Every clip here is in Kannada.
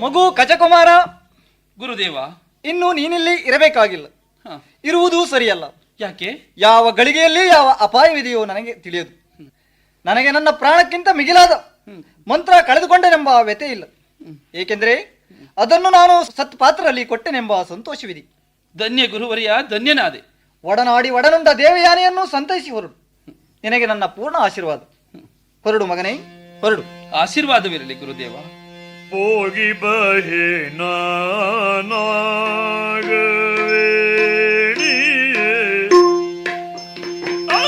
ರಾಜಕುಮಾರ ಗುರುದೇವ. ಇನ್ನು ನೀನಿಲ್ಲಿ ಇರಬೇಕಾಗಿಲ್ಲ. ಇರುವುದು ಸರಿಯಲ್ಲ. ಯಾಕೆ? ಯಾವ ಗಳಿಗೆಯಲ್ಲಿ ಯಾವ ಅಪಾಯವಿದೆಯೋ ನನಗೆ ತಿಳಿಯದು. ನನಗೆ ನನ್ನ ಪ್ರಾಣಕ್ಕಿಂತ ಮಿಗಿಲಾದ ಮಂತ್ರ ಕಳೆದುಕೊಂಡೆನೆಂಬ ವ್ಯತೆ ಇಲ್ಲ. ಏಕೆಂದರೆ ಅದನ್ನು ನಾನು ಸತ್ ಪಾತ್ರರಲ್ಲಿ ಕೊಟ್ಟೆನೆಂಬ ಸಂತೋಷವಿದೆ. ಧನ್ಯ ಗುರುವರಿಯ ಧನ್ಯನಾದೆ. ಒಡನಾಡಿ ಒಡನುಂಡ ದೇವಯಾನೆಯನ್ನು ಸಂತೈಸಿ ಹೊರಡು ನಿನಗೆ ನನ್ನ ಪೂರ್ಣ ಆಶೀರ್ವಾದ. ಹೊರಡು ಮಗನೇ ಹೊರಡು. ಆಶೀರ್ವಾದವಿರಲಿ ಗುರುದೇವ. ಹೋಗಿ ಬಹೆ ನಾನಾಗವೇಣಿಯೇ. ಆ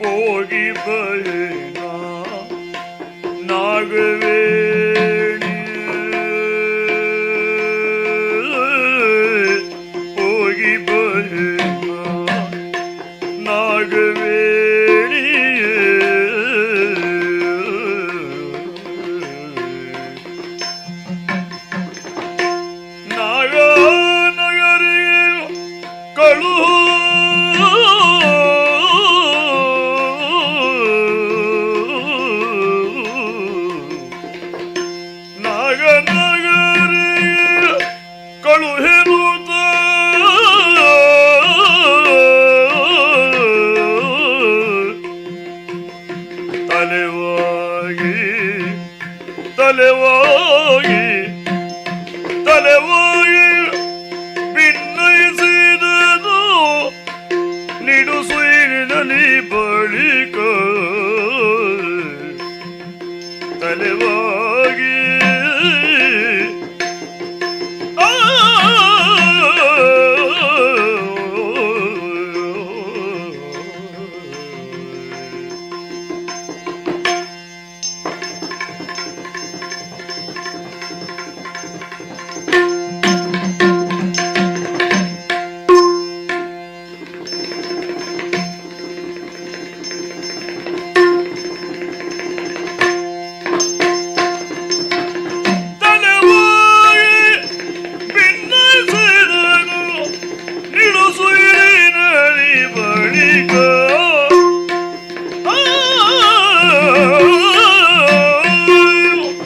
ಹೋಗಿ ಬಹೆ ತಲೆ ಹೋಗಿ ತಲೆ ಹೋಗಿ ಭಿನ್ನಯಿಸಿದನು ನಿಡು ಸುಯಿನಲ್ಲಿ ಬಳಿಕ. ತಲೆ ಹೋಗಿ